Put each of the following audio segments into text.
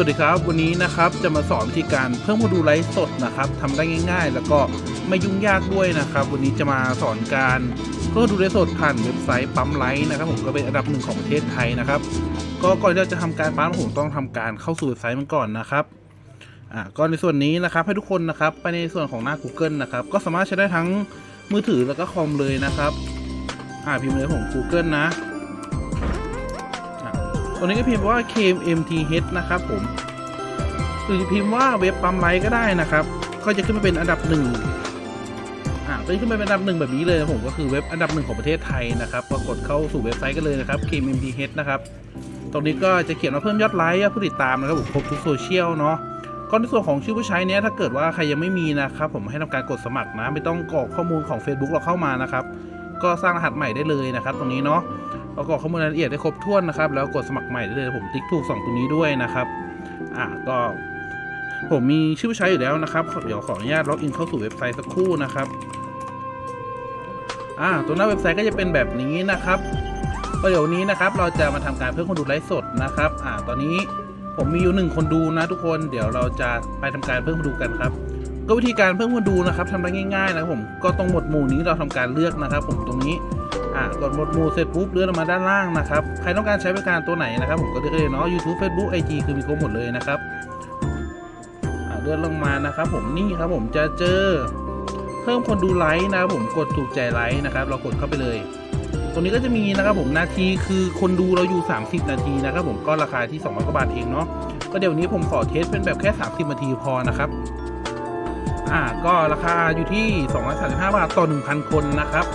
วัสดีครับ วันนี้นะครับจะมาสอนวิธีการเพิ่มคนดูไลฟ์สดนะครับทำได้ง่าย ๆ แล้วก็ไม่ยุ่งยากด้วยนะครับ วันนี้จะมาสอนการเพิ่มคนดูไลฟ์สดผ่านเว็บไซต์ปั๊มไลฟ์นะครับ ผมก็เป็นอันดับหนึ่งของประเทศไทยนะครับ ก็ก่อนที่เราจะทำการปั๊มผมต้องทำการเข้าสู่เว็บไซต์มันก่อนนะครับอ่าก็ในส่วนนี้นะครับให้ทุกคนนะครับไปในส่วนของหน้า Google นะครับก็สามารถใช้ได้ทั้งมือถือแล้วก็คอมเลยนะครับอ่าพิมพ์เลยผม Google นะ ตัวนี้ก็พิมพ์ว่า KMTH นะครับผมหรือพิมพ์ว่าเว็บปั๊มไลท์ก็ได้นะครับ ก็จะขึ้นมาเป็นอันดับหนึ่งอ่าก็จะขึ้นมาเป็นอันดับหนึ่งแบบนี้เลยนะผมก็คือเว็บอันดับหนึ่งของประเทศไทยนะครับก็กดเข้าสู่เว็บไซต์กันเลยนะครับ KMTH นะครับตรงนี้ก็จะเขียนว่าเพิ่มยอดไลค์ผู้ติดตามนะครับผมครบทุกโซเชียลเนาะก็ในส่วนของชื่อผู้ใช้เนี้ยถ้าเกิดว่าใครยังไม่มีนะครับผมให้ทำการกดสมัครนะ ไม่ต้องกรอกข้อมูลของ Facebook เราเข้ามานะครับ ก็สร้างรหัสใหม่ได้เลยนะครับ ตรงนี้เนาะ ประกอบข้อมูลรายละเอียดได้ครบถ้วนนะครับ แล้วกดสมัครใหม่ได้เลยผมติ๊กถูกสองตรงนี้ด้วยนะครับอะก็ผมมีชื่อผู้ใช้อยู่แล้วนะครับ เดี๋ยวขออนุญาตล็อกอินเข้าสู่เว็บไซต์สักครู่นะครับอ่าตัวหน้าเว็บไซต์ก็จะเป็นแบบนี้นะครับก็เดี๋ยวนี้นะครับเราจะมาทำการเพิ่มคนดูไลฟ์สดนะครับอ่าตอนนี้ผมมีอยู่หนึ่งคนดูนะทุกคน เดี๋ยวเราจะไปทำการเพิ่มคนดูกันครับ ก็วิธีการเพิ่มคนดูนะครับทำได้ง่ายๆนะผมก็ตรงหมวดหมู่นี้เราทำการเลือกนะครับ ผมตรงนี้อ่ากดหมวดหมู่เสร็จปุ๊บเลื่อนลงมาด้านล่างนะครับใครต้องการใช้บริการตัวไหนนะครับ ผมก็เลือกเลยเนาะ YouTube Facebook IG คือมีครบหมดเลยนะครับอ่าเลื่อนลงมานะครับ ผมนี่ครับผมจะเจอเพิ่มคนดูไลค์นะครับผมกดถูกใจไลค์นะครับ เรากดเข้าไปเลย ตรงนี้ก็จะมีนะครับผมนาทีคือคนดูเราอยู่ 30 นาทีนะครับ ผมก็ราคาที่200กว่าบาทเองเนาะก็เดี๋ยวนี้ผมขอเทสเป็นแบบแค่ 30 นาทีพอนะครับ อ่าก็ราคาอยู่ที่ 235 บาทต่อ 1,000 คนนะครับ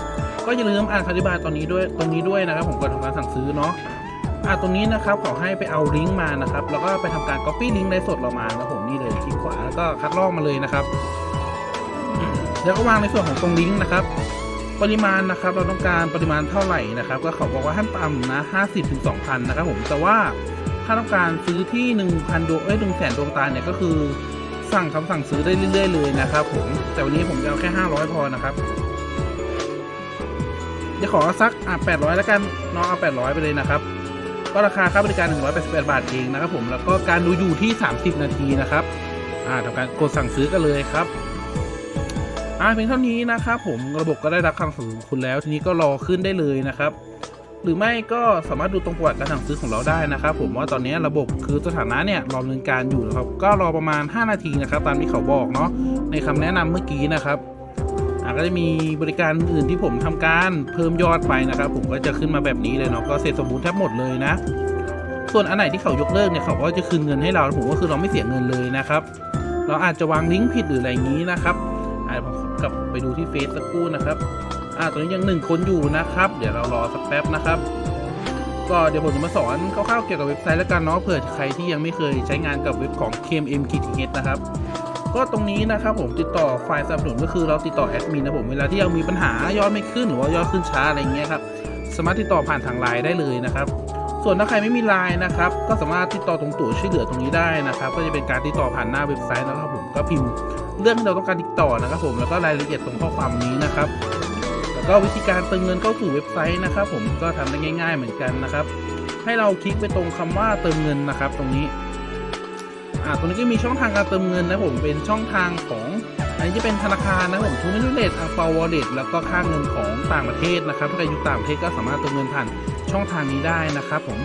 ก็อย่าลืมอ่านอธิบายตอนนี้ด้วยตรงนี้ด้วยนะครับผมก่อนทำการสั่งซื้อเนาะอ่าตรงนี้นะครับขอให้ไปเอาลิงก์มานะครับ แล้วก็ไปทำการ Copy ลิงก์ในสดเรามานะผมนี่เลยคลิกขวาแล้วก็คัดลอกมาเลยนะครับ แล้วก็วางในส่วนของตรงลิงก์นะครับปริมาณนะครับเราต้องการปริมาณเท่าไหร่นะครับ ก็เขาบอกว่าขั้นต่ำนะ 50ถึง2,000 นะครับผมแต่ว่าถ้าต้องการซื้อที่ 1,000ดวงเอ้ย1แสนดวงตาเนี่ยก็คือ สั่งคำสั่งซื้อได้เรื่อยๆเลยนะครับผมแต่วันนี้ผมจะเอาแค่ 500 พอนะครับจะขอสักอะ800 แล้วกันน้องเอา 800 ไปเลยนะครับก็ราคาค่าบริการ 188 บาทเองนะครับผมแล้วก็การดูอยู่ที่ 30 นาทีนะครับอ่าทำการกดสั่งซื้อกันเลยครับอ่าเพียงเท่านี้นะครับผมระบบก็ได้รับคำสั่งซื้อของคุณแล้ว ทีนี้ก็รอขึ้นได้เลยนะครับ หรือไม่ก็สามารถดูตรงประวัติการสั่งซื้อของเราได้นะครับผมว่าตอนนี้ระบบคือสถานะเนี่ยรอดำเนินการอยู่นะครับก็รอประมาณ 5 นาทีนะครับตามที่เขาบอกเนาะในคำแนะนำเมื่อกี้นะครับก็จะมีบริการอื่นที่ผมทำการเพิ่มยอดไปนะครับ ผมก็จะขึ้นมาแบบนี้เลยเนาะก็เสร็จสมบูรณ์แทบหมดเลยนะ ส่วนอันไหนที่เขายกเลิกเนี่ยเขาก็จะคืนเงินให้เราผมก็คือเราไม่เสียเงินเลยนะครับ เราอาจจะวางลิงก์ผิดหรืออะไรอย่างนี้นะครับอ่าผมกลับไปดูที่เฟซสักครู่นะครับ อ่าตอนนี้ยังหนึ่งคนอยู่นะครับ เดี๋ยวเรารอสักแป๊บนะครับ ก็เดี๋ยวผมจะมาสอนคร่าวๆเกี่ยวกับเว็บไซต์แล้วกันเนาะเผื่อใครที่ยังไม่เคยใช้งานกับเว็บของ KMM KTH นะครับก็ตรงนี้นะครับผมติดต่อฝ่ายสนับสนุนก็คือเราติดต่อแอดมินนะผมเวลาที่ยังมีปัญหายอดไม่ขึ้นหรือว่ายอดขึ้นช้าอะไรเงี้ยครับสามารถติดต่อผ่านทางไลน์ได้เลยนะครับ ส่วนถ้าใครไม่มีไลน์นะครับ ก็สามารถติดต่อตรงตัวช่วยเหลือตรงนี้ได้นะครับ ก็จะเป็นการติดต่อผ่านหน้าเว็บไซต์นะครับผมก็พิมพ์เรื่องที่เราต้องการติดต่อนะครับผมแล้วก็รายละเอียดตรงข้อความนี้นะครับ ก็วิธีการเติมเงินเข้าสู่เว็บไซต์นะครับผมก็ทำได้ง่าย ๆ เหมือนกันนะครับ ให้เราคลิกไปตรงคำว่าเติมเงินนะครับ ตรงนี้อ่าตรงนี้ก็มีช่องทางการเติมเงินนะผมเป็นช่องทางของอันนี้จะเป็นธนาคารนะผมทูมินิเลตอังเปาวอลเล็ตแล้วก็ค่าเงินของต่างประเทศนะครับถ้าใครอยู่ต่างประเทศก็สามารถเติมเงินผ่านช่องทางนี้ได้นะครับ ผม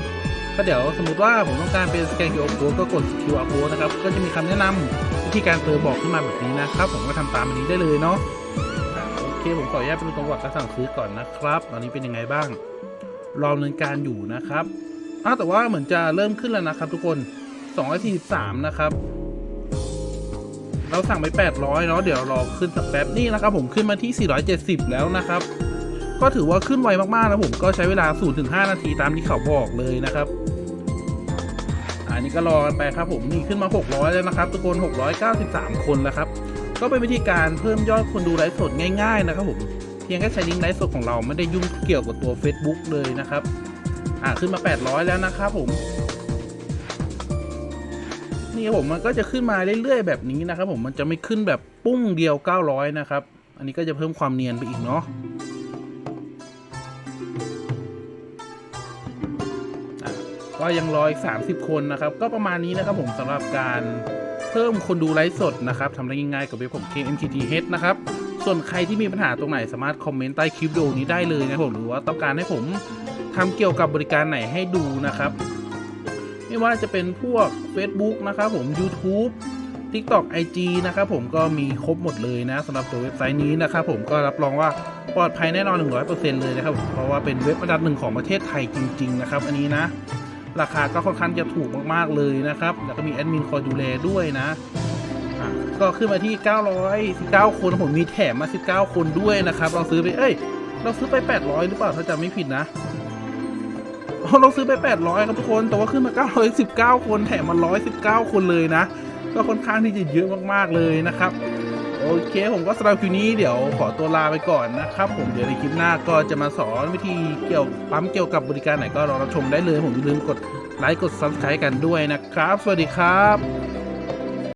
ก็เดี๋ยวสมมติว่าผมต้องการเป็นสแกน QR code ก็กด QR code นะครับก็จะมีคำแนะนำวิธีการเติมบอกขึ้นมาแบบนี้นะครับ ผมก็ทำตามอันนี้ได้เลยเนาะ เคผมขออนุญาตไปดูตรงประวัติการสั่งซื้อก่อนนะครับ ตอนนี้เป็นยังไงบ้าง รอดำเนินการอยู่นะครับอ้าแต่ว่าเหมือนจะเริ่มขึ้นแล้วนะครับ ทุกคน 243 นะครับ เราสั่งไป 800 เนาะ เดี๋ยวรอขึ้นสักแป๊บนี่นะครับ ผมขึ้นมาที่ 470 แล้วนะครับ ก็ถือว่าขึ้นไวมากๆนะผมก็ใช้เวลา 0-5 นาทีตามที่เขาบอกเลยนะครับอันนี้ก็รอกันไปครับผมนี่ขึ้นมา 600 แล้วนะครับ ทุกคน 693 คนแล้วครับ ก็เป็นวิธีการเพิ่มยอดคนดูไลฟ์สดง่ายๆนะครับผมเพียงแค่ใช้ลิงก์ไลฟ์สดของเราไม่ได้ยุ่งเกี่ยวกับตัว Facebook เลยนะครับอ่าขึ้นมา 800 แล้วนะครับผมนี่ครับผมมันก็จะขึ้นมาเรื่อยๆแบบนี้นะครับผมมันจะไม่ขึ้นแบบปุ้งเดียว 900 นะครับ อันนี้ก็จะเพิ่มความเนียนไปอีกเนาะอะก็ยังรออีก 30 คนนะครับ ก็ประมาณนี้นะครับผมสำหรับการ เพิ่มคนดูไลฟ์สดนะครับทำได้ง่ายๆกับเว็บผม KMKTH นะครับ ส่วนใครที่มีปัญหาตรงไหนสามารถคอมเมนต์ใต้คลิปวิดีโอนี้ได้เลยนะผมหรือว่าต้องการให้ผมทำเกี่ยวกับบริการไหนให้ดูนะครับ ไม่ว่าจะเป็นพวก Facebook นะครับผม YouTube TikTok IG นะครับผมก็มีครบหมดเลยนะสำหรับตัวเว็บไซต์นี้นะครับผมก็รับรองว่าปลอดภัยแน่นอน 100%เลยนะครับเพราะว่าเป็นเว็บอันดับหนึ่งของประเทศไทยจริง ๆ นะครับ อันนี้นะ ราคาก็ค่อนข้างจะถูกมากๆเลยนะครับ แล้วก็มีแอดมินคอยดูแลด้วยนะก็ขึ้นมาที่ 919 คนผมมีแถมมา 19 คนด้วยนะครับ เราซื้อไป เอ้ย เราซื้อไป 800 หรือเปล่า ถ้าจำไม่ผิดนะ เราซื้อไป 800 ครับทุกคน แต่ว่าขึ้นมา 919 คน แถมมา 119 คนเลยนะ ก็ค่อนข้างที่จะเยอะมากๆเลยนะครับ โอเค ผมก็สำหรับคลิปนี้เดี๋ยวขอตัวลาไปก่อนนะครับ ผมเดี๋ยวในคลิปหน้าก็จะมาสอนวิธีเกี่ยวปั๊มเกี่ยวกับบริการไหนก็รอรับชมได้เลย ผมอย่าลืมกดไลค์กด subscribe กันด้วยนะครับ สวัสดีครับ